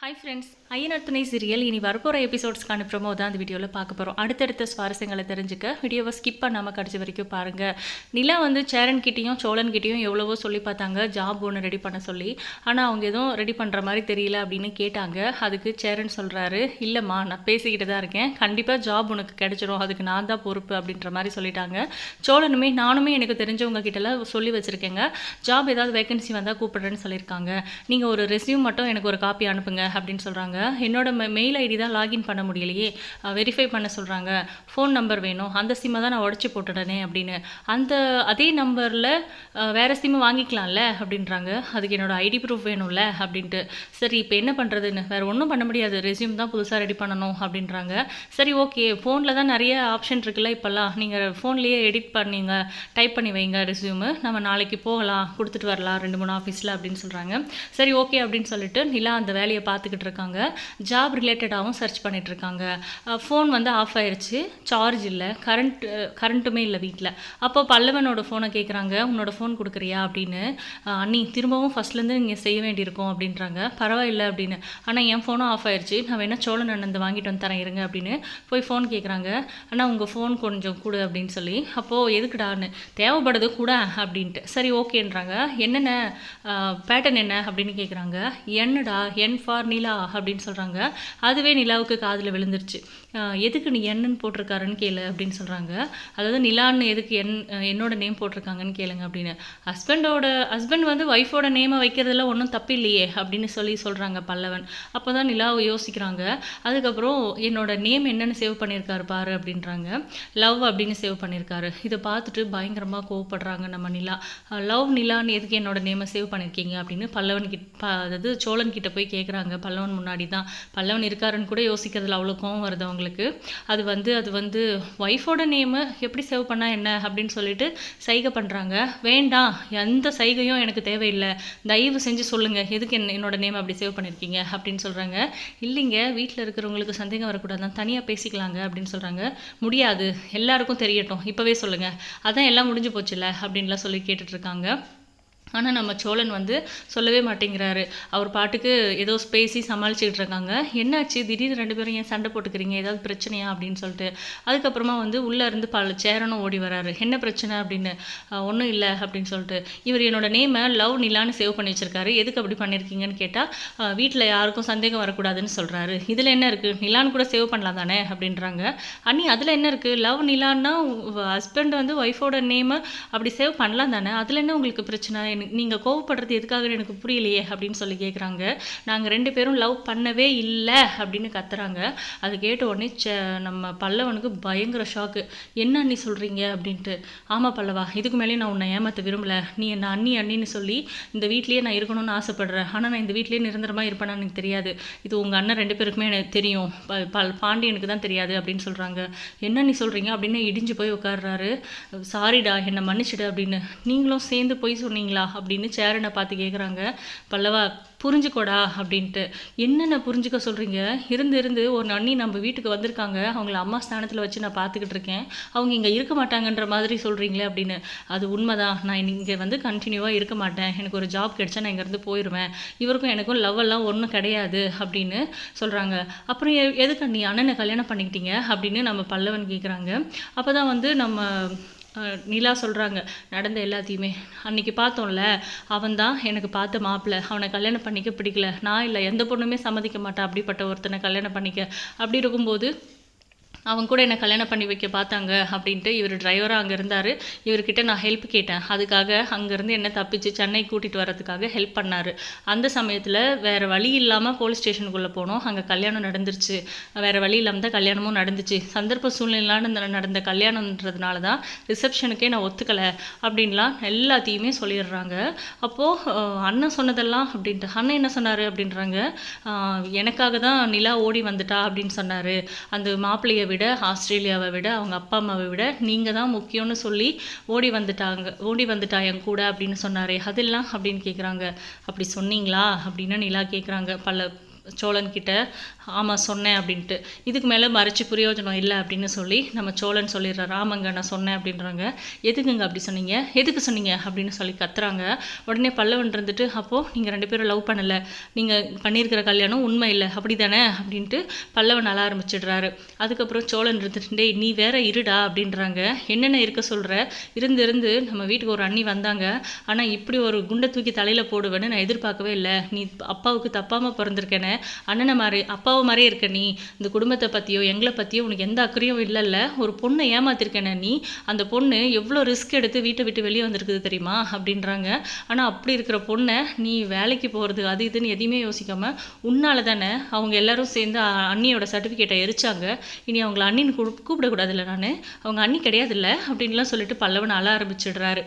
Hi friends ஐயனர் துணை serial. இனி வரப்போகிற எபிசோட்ஸ்க்கான ப்ரொமோ தான் அந்த வீடியோவில் பார்க்க போகிறோம் அடுத்தடுத்த சுவாரஸ்யங்களை தெரிஞ்சுக்க வீடியோவை ஸ்கிப் பண்ணாமல் கடைசி வரைக்கும் பாருங்கள் நிலா வந்து சேரன் கிட்டேயும் சோழன் கிட்டேயும் எவ்வளவோ சொல்லி பார்த்தாங்க. ஜாப் ஒன்று ரெடி பண்ண சொல்லி. ஆனால் அவங்க எதுவும் ரெடி பண்ணுற மாதிரி தெரியல அப்படின்னு கேட்டாங்க. அதுக்கு சேரன் சொல்கிறாரு இல்லைம்மா நான் பேசிக்கிட்டு தான் இருக்கேன். கண்டிப்பாக ஜாப் உனக்கு கிடைச்சிரும். அதுக்கு நான் தான் பொறுப்பு அப்படின்ற மாதிரி சொல்லிட்டாங்க. சோழனுமே நானுமே எனக்கு தெரிஞ்சவங்க கிட்டலாம் சொல்லி வச்சுருக்கேங்க. ஜாப் ஏதாவது வேகன்சி வந்தால் கூப்பிடுறேன்னு சொல்லியிருக்காங்க. நீங்கள் ஒரு ரெஸ்யூம் மட்டும் எனக்கு ஒரு காப்பி அனுப்புங்க. அப்படின்னு சொல்கிறாங்க என்னோட மெயில் ஐடி தான் லாகின் பண்ண முடியலையே. வெரிஃபை பண்ண சொல்கிறாங்க ஃபோன் நம்பர் வேணும். அந்த சிம்மை தான் நான் உடச்சி போட்டுடனே அப்படின்னு. அந்த அதே நம்பரில் வேறு சிம்மு வாங்கிக்கலாம்ல அப்படின்றாங்க. அதுக்கு என்னோட ஐடி ப்ரூஃப் வேணும்ல அப்படின்ட்டு. சரி இப்போ என்ன பண்ணுறதுன்னு வேறு ஒன்றும் பண்ண முடியாது. ரெஸ்யூம் தான் புதுசாக ரெடி பண்ணணும் அப்படின்றாங்க. சரி ஓகே ஃபோனில் தான் நிறைய ஆப்ஷன் இருக்குல்ல இப்போல்லாம். நீங்கள் ஃபோன்லேயே எடிட் பண்ணிங்க. டைப் பண்ணி வைங்க ரெஸ்யூமு நம்ம நாளைக்கு போகலாம். கொடுத்துட்டு வரலாம். ரெண்டு மூணு ஆஃபீஸில் அப்படின்னு சொல்கிறாங்க சரி ஓகே அப்படின்னு சொல்லிட்டு நிலா அந்த வேலையை பார்த்து பார்த்துக்கிட்டு இருக்காங்க ஜாப் ரிலேட்டடாகவும் சர்ச் பண்ணிகிட்ருக்காங்க இருக்காங்க ஃபோன் வந்து ஆஃப் ஆயிடுச்சு சார்ஜ் இல்லை. கரண்ட் கரண்ட்டுமே இல்லை வீட்டில் அப்போ பல்லவனோட ஃபோனை கேட்குறாங்க உன்னோட ஃபோன் கொடுக்குறியா? அப்படின்னு. நீ அண்ணி திரும்பவும் ஃபஸ்ட்லேருந்து நீங்கள் செய்ய வேண்டியிருக்கும் அப்படின்றாங்க. பரவாயில்ல அப்படின்னு. ஆனால் என் ஃபோனும் ஆஃப் ஆயிடுச்சு நான் வேணால் சோழன் அண்ணன் வாங்கிட்டு வந்து தரேன் இருங்க அப்படின்னு போய் ஃபோன் கேட்குறாங்க அண்ணா உங்கள் ஃபோன் கொஞ்சம் கொடு அப்படின்னு சொல்லி. அப்போது எதுக்குடான்னு? தேவைப்படுது கூட அப்படின்ட்டு. சரி ஓகேன்றாங்க என்னென்ன? பேட்டர்ன் என்ன? அப்படின்னு கேட்குறாங்க என்னடா? என் ஃபார் நிலா அப்படின்னு சொல்கிறாங்க அதுவே நிலாவுக்கு காதில் விழுந்துருச்சு. எதுக்கு நீ என்னன்னு போட்டிருக்காருன்னு கேளு அப்படின்னு சொல்கிறாங்க அதாவது நிலான்னு எதுக்கு என் என்னோட நேம் போட்டிருக்காங்கன்னு கேளுங்க அப்படின்னு. ஹஸ்பண்டோட ஹஸ்பண்ட் வந்து ஒய்ஃபோட நேமை வைக்கிறதுல ஒன்றும் தப்பு இல்லையே அப்படின்னு சொல்லி சொல்கிறாங்க பல்லவன். அப்போ தான் நிலாவை யோசிக்கிறாங்க. அதுக்கப்புறம் என்னோட நேம் என்னென்னு சேவ் பண்ணியிருக்காரு பாரு அப்படின்றாங்க. லவ் அப்படின்னு சேவ் பண்ணியிருக்காரு. இதை பார்த்துட்டு பயங்கரமாக கோவப்படுறாங்க நம்ம நிலா. லவ் நிலான்னு எதுக்கு என்னோட நேமை சேவ் பண்ணியிருக்கீங்க? அப்படின்னு பல்லவன் கிட் அதாவது சோழன் கிட்ட போய் கேட்குறாங்க பல்லவன் முன்னாடி தான் பல்லவன் இருக்காருன்னு கூட யோசிக்கிறதுல அவ்வளோ கோவம் வருது அவங்களுக்கு. அது வந்து அது வந்து ஒய்ஃபோட நேமு எப்படி சேவ் பண்ணால் என்ன அப்படின்னு சொல்லிட்டு சைகை பண்ணுறாங்க வேண்டாம் எந்த சைகையும் எனக்கு தேவையில்லை. தயவு செஞ்சு சொல்லுங்கள் எதுக்கு என்ன என்னோட நேம் அப்படி சேவ் பண்ணியிருக்கீங்க அப்படின்னு சொல்கிறாங்க இல்லைங்க வீட்டில் இருக்கிறவங்களுக்கு சந்தேகம் வரக்கூடாது தான் தனியாக பேசிக்கலாங்க அப்படின்னு சொல்கிறாங்க முடியாது எல்லாருக்கும் தெரியட்டும் இப்போவே சொல்லுங்கள் அதான் எல்லாம் முடிஞ்சு போச்சுல்ல அப்படின்லாம் சொல்லி கேட்டுட்ருக்காங்க ஆனால் நம்ம சோழன் வந்து சொல்லவே மாட்டேங்கிறாரு. அவர் பாட்டுக்கு ஏதோ பேசி சமாளிச்சுக்கிட்டு இருக்காங்க என்னாச்சு? திடீர்னு ரெண்டு பேரும் ஏன் சண்டை போட்டுக்கிறீங்க? ஏதாவது பிரச்சனையா? அப்படின்னு சொல்லிட்டு. அதுக்கப்புறமா வந்து உள்ளே இருந்து பல சேரனும் ஓடி வராரு. என்ன பிரச்சனை? அப்படின்னு. ஒன்றும் இல்லை அப்படின்னு சொல்லிட்டு. இவர் என்னோட நேமை லவ் நிலான்னு சேவ் பண்ணி வச்சிருக்காரு. எதுக்கு அப்படி பண்ணியிருக்கீங்கன்னு கேட்டால் வீட்டில் யாருக்கும் சந்தேகம் வரக்கூடாதுன்னு சொல்கிறாரு இதில் என்ன இருக்குது நிலான்னு கூட சேவ் பண்ணலாம் தானே? அப்படின்றாங்க. அண்ணி அதில் என்ன இருக்குது லவ் நிலான்னா ஹஸ்பண்ட் வந்து ஒய்ஃபோட நேமை அப்படி சேவ் பண்ணலாம் தானே? அதில் என்ன உங்களுக்கு பிரச்சனை? எனக்கு நீங்கள் கோவப்படுறது எதுக்காக எனக்கு புரியலையே அப்படின்னு சொல்லி கேட்குறாங்க நாங்கள் ரெண்டு பேரும் லவ் பண்ணவே இல்லை அப்படின்னு கத்துறாங்க. அது கேட்ட உடனே ச நம்ம பல்லவனுக்கு பயங்கர ஷாக்கு என்ன அண்ணி சொல்கிறீங்க அப்படின்ட்டு. ஆமாம் பல்லவா இதுக்கு மேலேயும் நான் உன்னை ஏமாற்ற விரும்பல. நீ என்ன அண்ணி அண்ணின்னு சொல்லி இந்த வீட்லேயே நான் இருக்கணும்னு ஆசைப்படுறேன். ஆனால் நான் இந்த வீட்லேயே நிரந்தரமாக இருப்பேன்னு எனக்கு தெரியாது. இது உங்கள் அண்ணன் ரெண்டு பேருக்குமே எனக்கு தெரியும். ப- பல் பாண்டியனுக்கு தான் தெரியாது அப்படின்னு சொல்கிறாங்க என்ன நீ சொல்கிறீங்க அப்படின்னு இடிஞ்சு போய் உட்கார்றாரு. சாரிடா என்னை மன்னிச்சிடு அப்படின்னு. நீங்களும் சேர்ந்து போய் சொன்னீங்களா? அப்படின்னு சேரனை பார்த்து கேட்குறாங்க பல்லவா புரிஞ்சுக்கோடா அப்படின்ட்டு. என்னென்ன புரிஞ்சுக்க சொல்கிறீங்க இருந்து இருந்து ஒரு அண்ணி நம்ம வீட்டுக்கு வந்திருக்காங்க. அவங்கள அம்மா ஸ்தானத்தில் வச்சு நான் பார்த்துக்கிட்டு இருக்கேன். அவங்க இங்கே இருக்க மாட்டாங்கன்ற மாதிரி சொல்கிறீங்களே அப்படின்னு. அது உண்மைதான். நான் இங்கே வந்து கண்டினியூவாக இருக்க மாட்டேன். எனக்கு ஒரு ஜாப் கிடைச்சா நான் இங்கேருந்து போயிடுவேன் இவருக்கும் எனக்கும் லவ் எல்லாம் ஒன்றும் கிடையாது அப்படின்னு சொல்கிறாங்க அப்புறம் எ- எதுக்கு நீ அண்ணனை கல்யாணம் பண்ணிக்கிட்டீங்க அப்படின்னு நம்ம பல்லவன் கேட்குறாங்க அப்போ தான் வந்து நம்ம நிலா சொல்கிறாங்க நடந்த எல்லாத்தையுமே. அன்னைக்கு பார்த்தோம்ல அவன் தான் எனக்கு பார்த்த மாப்பிள்ளை அவனை கல்யாணம் பண்ணிக்க பிடிக்கல. நான் இல்லை எந்த பொண்ணுமே சம்மதிக்க மாட்டேன் அப்படிப்பட்ட ஒருத்தனை கல்யாணம் பண்ணிக்க. அப்படி இருக்கும்போது அவங்க கூட என்னை கல்யாணம் பண்ணி வைக்க பார்த்தாங்க அப்படின்ட்டு இவர் டிரைவராக அங்கே இருந்தார். இவர்கிட்ட நான் ஹெல்ப் கேட்டேன். அதுக்காக அங்கேருந்து என்ன தப்பிச்சு சென்னை கூட்டிகிட்டு வரதுக்காக ஹெல்ப் பண்ணார். அந்த சமயத்தில் வேறு வழி இல்லாமல் போலீஸ் ஸ்டேஷனுக்குள்ளே போனோம். அங்கே கல்யாணம் நடந்துருச்சு. வேறு வழி இல்லாமல் தான் கல்யாணமும் நடந்துச்சு. சந்தர்ப்ப சூழ்நிலான நடந்த கல்யாணன்றதுனால தான் ரிசப்ஷனுக்கே நான் ஒத்துக்கலை அப்படின்லாம் எல்லாத்தையுமே சொல்லிடுறாங்க. அப்போது அண்ணன் சொன்னதெல்லாம் அப்படின்ட்டு அண்ணன் என்ன சொன்னார் அப்படின்றாங்க. எனக்காக தான் நிலா ஓடி வந்துட்டா அப்படின்னு சொன்னார். அந்த மாப்பிள்ளையை விட விட ஆஸ்திரேலியாவை விட அவங்க அப்பா அம்மாவை விட நீங்கள் தான் முக்கியம்னு சொல்லி ஓடி வந்துட்டாங்க ஓடி வந்துட்டா என் கூட அப்படின்னு சொன்னாரே அதெல்லாம் அப்படின்னு கேட்குறாங்க அப்படி சொன்னீங்களா? அப்படின்னு நிலா கேட்குறாங்க பல சோழன்கிட்ட ஆமாம் சொன்னேன் அப்படின்ட்டு. இதுக்கு மேலே மறைச்சி பிரயோஜனம் இல்லை அப்படின்னு சொல்லி நம்ம சோழன் சொல்லிடுறாரு ஆமாங்க நான் சொன்னேன் அப்படின்றாங்க. எதுக்குங்க அப்படி சொன்னீங்க? எதுக்கு சொன்னீங்க? அப்படின்னு சொல்லி கத்துறாங்க. உடனே பல்லவன் இருந்துட்டு அப்போது நீங்கள் ரெண்டு பேரும் லவ் பண்ணலை. நீங்கள் பண்ணியிருக்கிற கல்யாணம் உண்மை இல்லை. அப்படி தானே அப்படின்ட்டு பல்லவன் அழ ஆரம்பிச்சிடுறாரு. அதுக்கப்புறம் சோழன் இருந்துட்டு டேய் நீ வேற இருடா அப்படின்றாங்க. என்னென்ன இருக்க சொல்கிற இருந்து இருந்து நம்ம வீட்டுக்கு ஒரு அண்ணி வந்தாங்க. ஆனால் இப்படி ஒரு குண்டை தூக்கி தலையில் போடுவேன்னு நான் எதிர்பார்க்கவே இல்லை. நீ அப்பாவுக்கு தப்பாமல் பிறந்திருக்கேனே. அண்ணனை மாதிரி அப்பாவை மாதிரியே இருக்க நீ இந்த குடும்பத்தை பற்றியோ எங்களை பற்றியோ உனக்கு எந்த அக்கறையும் இல்லைல்ல. ஒரு பொண்ணை ஏமாத்திருக்கேன நீ அந்த பொண்ணு எவ்வளோ ரிஸ்க் எடுத்து வீட்டை விட்டு வெளியே வந்திருக்குது தெரியுமா? அப்படின்றாங்க. ஆனால் அப்படி இருக்கிற பொண்ணை நீ வேலைக்கு போகிறது அது இதுன்னு எதையுமே யோசிக்காமல் உன்னால தானே அவங்க எல்லாரும் சேர்ந்து அண்ணியோட சர்டிஃபிகேட்டை எரிச்சாங்க. இனி அவங்கள அண்ணின்னு கூப்பிடக்கூடாதுல்ல நான். அவங்க அண்ணி கிடையாதுல்ல அப்படின்லாம் சொல்லிட்டு பல்லவன் அழ ஆரம்பிச்சிடுறாரு.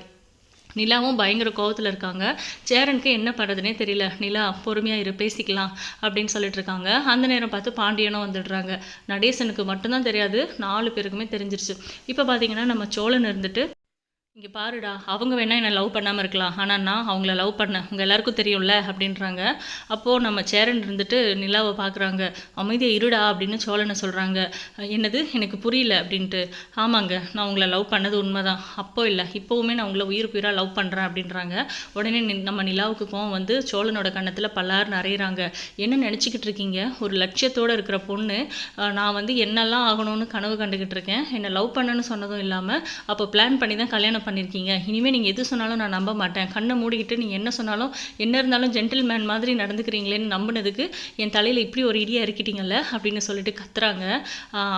நிலாவும் பயங்கர கோவத்தில் இருக்காங்க. சேரனுக்கு என்ன பண்ணுறதுனே தெரியல. நிலா பொறுமையாக இரு பேசிக்கலாம் அப்படின்னு சொல்லிட்டு இருக்காங்க. அந்த நேரம் பார்த்து பாண்டியனும் வந்துடுறாங்க. நடேசனுக்கு மட்டும்தான் தெரியாது. நாலு பேருக்குமே தெரிஞ்சிருச்சு. இப்போ பார்த்தீங்கன்னா நம்ம சோழன் இருந்துட்டு இங்கே பாருடா அவங்க வேணால் என்னை லவ் பண்ணாமல் இருக்கலாம். ஆனால் நான் அவங்கள லவ் பண்ணேன் உங்கள் எல்லாருக்கும் தெரியும்ல அப்படின்றாங்க. அப்போது நம்ம சேரன் இருந்துட்டு நிலாவை பார்க்குறாங்க. அமைதியாக இருடா அப்படின்னு சோழனை சொல்கிறாங்க என்னது? எனக்கு புரியல அப்படின்ட்டு. ஆமாங்க நான் உங்களை லவ் பண்ணது உண்மைதான். அப்போ இல்லை இப்போவுமே நான் உங்களை உயிர் உயிராக லவ் பண்ணுறேன் அப்படின்றாங்க. உடனே நி- நம்ம நிலாவுக்கு கோவம் வந்து சோழனோட கன்னத்தில் பல்லார் நிறையிறாங்க என்ன நினச்சிக்கிட்டு இருக்கீங்க? ஒரு லட்சியத்தோடு இருக்கிற பொண்ணு நான் வந்து என்னெல்லாம் ஆகணும்னு கனவு கண்டுக்கிட்டு இருக்கேன். என்னை லவ் பண்ணணும்னு சொன்னதும் இல்லாமல் அப்போ பிளான் பண்ணி தான் கல்யாணம் பண்ணியிருக்கீங்க இனிமேல் நீங்கள் எது சொன்னாலும் நான் நம்ப மாட்டேன். கண்ணை மூடிக்கிட்டு நீங்கள் என்ன சொன்னாலும் என்ன இருந்தாலும் ஜென்டில்மேன் மாதிரி நடந்துக்கிறீங்களேன்னு நம்பினதுக்கு என் தலையில் இப்படி ஒரு இடியா இருக்கிட்டீங்கல்ல அப்படின்னு சொல்லிட்டு கத்துறாங்க.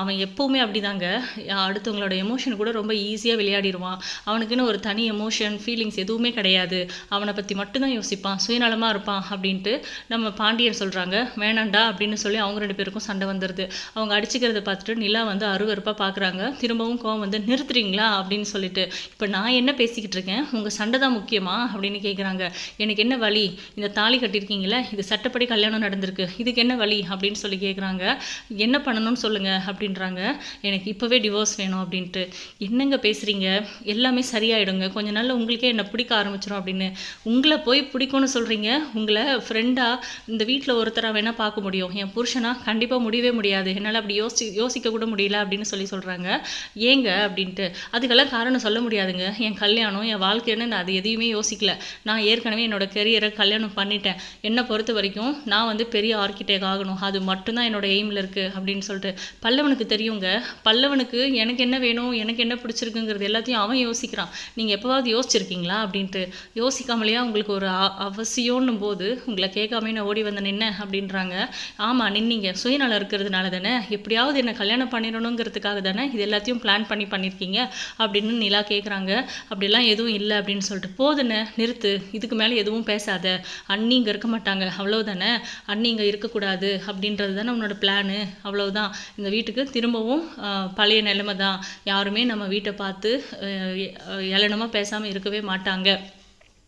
அவன் எப்போவுமே அப்படிதாங்க. அடுத்தவங்களோட எமோஷன் கூட ரொம்ப ஈஸியாக விளையாடிடுவான் அவனுக்குன்னு ஒரு தனி எமோஷன் ஃபீலிங்ஸ் எதுவுமே கிடையாது. அவனை பற்றி மட்டும்தான் யோசிப்பான். சுயநலமாக இருப்பான் அப்படின்ட்டு நம்ம பாண்டியன் சொல்கிறாங்க வேணாண்டா அப்படின்னு சொல்லி அவங்க ரெண்டு பேருக்கும் சண்டை வந்துடுது அவங்க அடிச்சுக்கிறத பார்த்துட்டு நிலா வந்து அருவருப்பாக பார்க்குறாங்க திரும்பவும் கோவம் வந்து நிறுத்துறீங்களா? அப்படின்னு சொல்லிட்டு. இப்போ நான் என்ன பேசிக்கிட்டு இருக்கேன்? உங்கள் சண்டை தான் முக்கியமா? அப்படின்னு கேட்குறாங்க எனக்கு என்ன வழி இந்த தாலி கட்டியிருக்கீங்களே இது சட்டப்படி கல்யாணம் நடந்திருக்கு. இதுக்கு என்ன வழி அப்படின்னு சொல்லி கேட்குறாங்க என்ன பண்ணணும்னு சொல்லுங்கள் அப்படின்றாங்க. எனக்கு இப்போவே டிவோர்ஸ் வேணும் அப்படின்ட்டு. என்னங்க பேசுகிறீங்க எல்லாமே சரியாயிடுங்க. கொஞ்ச நாள் உங்களுக்கே என்னை பிடிக்க ஆரம்பிச்சிடும் அப்படின்னு. உங்களை போய் பிடிக்கும்னு சொல்கிறீங்க உங்களை ஃப்ரெண்டாக இந்த வீட்டில் ஒருத்தராக வேணால் பார்க்க முடியும். என் புருஷனாக கண்டிப்பாக முடியவே முடியாது. என்னால் அப்படி யோசி யோசிக்க கூட முடியல அப்படின்னு சொல்லி சொல்கிறாங்க ஏங்க? அப்படின்ட்டு. அதுக்கெல்லாம் காரணம் சொல்ல முடியாதுங்க. என் கல்யாணம் என் வாழ்க்கைன்னு நான் அது எதையுமே யோசிக்கல. நான் ஏற்கனவே என்னோட கெரியரை கல்யாணம் பண்ணிட்டேன். என்னை பொறுத்த வரைக்கும் நான் வந்து பெரிய ஆர்கிடெக்ட் ஆகணும். அது மட்டும்தான் என்னோட எய்மில் இருக்குது அப்படின்னு சொல்லிட்டு. பல்லவனுக்கு தெரியுங்க. பல்லவனுக்கு எனக்கு என்ன வேணும் எனக்கு என்ன பிடிச்சிருக்குங்கிறது எல்லாத்தையும் அவன் யோசிக்கிறான். நீங்கள் எப்போவாவது யோசிச்சிருக்கீங்களா? அப்படின்ட்டு. யோசிக்காமலேயா உங்களுக்கு ஒரு அ- அவசியம்னும் போது உங்களை கேட்காம நான் ஓடி வந்து நின்னேன் அப்படின்றாங்க. ஆமாம் நின்னீங்க. சுயநலம் இருக்கிறதுனால தானே. எப்படியாவது என்னை கல்யாணம் பண்ணிடணுங்கிறதுக்காக தானே இது எல்லாத்தையும் பிளான் பண்ணி பண்ணியிருக்கீங்க அப்படின்னு நிலா கேட்குறாங்க அப்படிலாம் எதுவும் இல்லை அப்படின்னு சொல்லிட்டு போதுண்ணே நிறுத்து. இதுக்கு மேலே எதுவும் பேசாத. அண்ணி இங்கே இருக்க மாட்டாங்க. அவ்வளோதானே அண்ணி இங்கே இருக்கக்கூடாது. அப்படின்றது தானே உன்னோட பிளானு. அவ்வளோதான் இந்த வீட்டுக்கு திரும்பவும் பழைய நிலைமை தான். யாருமே நம்ம வீட்டை பார்த்து ஏளனமாக பேசாமல் இருக்கவே மாட்டாங்க.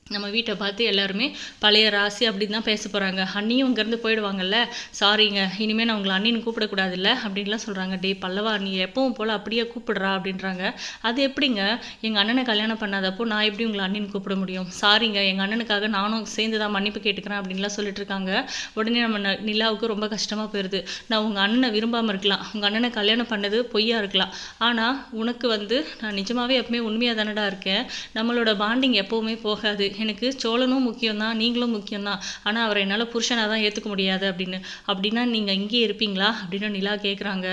நம்ம வீட்டை பார்த்து எல்லாருமே பழைய ராசி அப்படின்னு தான் பேச போகிறாங்க அண்ணியும் இங்கேருந்து போயிடுவாங்கல்ல? சாரிங்க இனிமேல் நான் உங்களை அண்ணின்னு கூப்பிடக்கூடாதுல்ல? அப்படின்லாம் சொல்கிறாங்க டேய் பல்லவா நீ எப்பவும் போல் அப்படியே கூப்பிடுறா அப்படின்றாங்க. அது எப்படிங்க? எங்கள் அண்ணனை கல்யாணம் பண்ணாதப்போ நான் எப்படி உங்களை அண்ணின்னு கூப்பிட முடியும்? சாரிங்க எங்கள் அண்ணனுக்காக நானும் சேர்ந்து தான் மன்னிப்பு கேட்டுக்கிறேன் அப்படின்லாம் சொல்லிட்டு இருக்காங்க. உடனே நம்ம ந- நிலாவுக்கு ரொம்ப கஷ்டமாக போயிடுது நான் உங்கள் அண்ணனை விரும்பாமல் இருக்கலாம். உங்கள் அண்ணனை கல்யாணம் பண்ணது பொய்யா இருக்கலாம். ஆனால் உனக்கு வந்து நான் நிஜமாகவே எப்பவுமே உண்மையாக தானடா இருக்கேன். நம்மளோட பாண்டிங் எப்போவுமே போகாது. எனக்கு சோழனும் முக்கியம்தான் நீங்களும் முக்கியம்தான். ஆனால் அவரை என்னால் புருஷனாக தான் ஏற்றுக்க முடியாது அப்படின்னு. அப்படின்னா நீங்கள் இங்கேயே இருப்பீங்களா? அப்படின்னு நிலா கேட்குறாங்க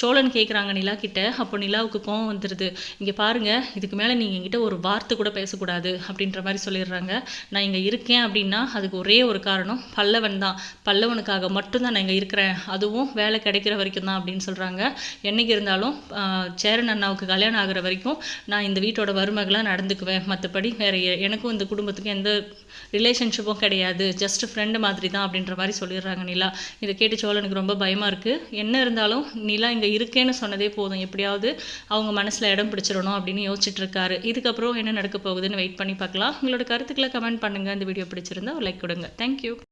சோழன் கேட்குறாங்க நிலா கிட்ட. அப்போ நிலாவுக்கு கோவம் வந்துடுது இங்கே பாருங்கள் இதுக்கு மேலே நீங்கள் எங்கிட்ட ஒரு வார்த்தை கூட பேசக்கூடாது அப்படின்ற மாதிரி சொல்லிடுறாங்க. நான் இங்கே இருக்கேன் அப்படின்னா அதுக்கு ஒரே ஒரு காரணம் பல்லவன் தான். பல்லவனுக்காக மட்டும்தான் நான் இங்கே இருக்கிறேன். அதுவும் வேலை கிடைக்கிற வரைக்கும் தான் அப்படின்னு சொல்கிறாங்க என்னைக்கு இருந்தாலும் சேரன் அண்ணாவுக்கு கல்யாணம் ஆகிற வரைக்கும் நான் இந்த வீட்டோட மருமகளாக நடந்துக்குவேன். மற்றபடி வேறு எனக்கும் இந்த குடும்பத்துக்கும் எந்த ரிலேஷன்ஷிப்பும் கிடையாது. ஜஸ்ட் ஃப்ரெண்டு மாதிரி தான் அப்படின்ற மாதிரி சொல்லிடுறாங்க நிலா. இதை கேட்டு சோழனுக்கு ரொம்ப பயமாக இருக்குது என்ன இருந்தாலும் நிலா இங்கே இருக்கேன்னு சொன்னதே போதும். எப்படியாவது அவங்க மனசில் இடம் பிடிச்சிடணும் அப்படின்னு யோசிச்சுட்டு இருக்காரு. இதுக்கப்புறம் என்ன நடக்க போகுதுன்னு வெயிட் பண்ணி பார்க்கலாம். உங்களோட கருத்துக்களை கமெண்ட் பண்ணுங்கள் இந்த வீடியோ பிடிச்சிருந்தா ஒரு லைக் கொடுங்க. தேங்க்யூ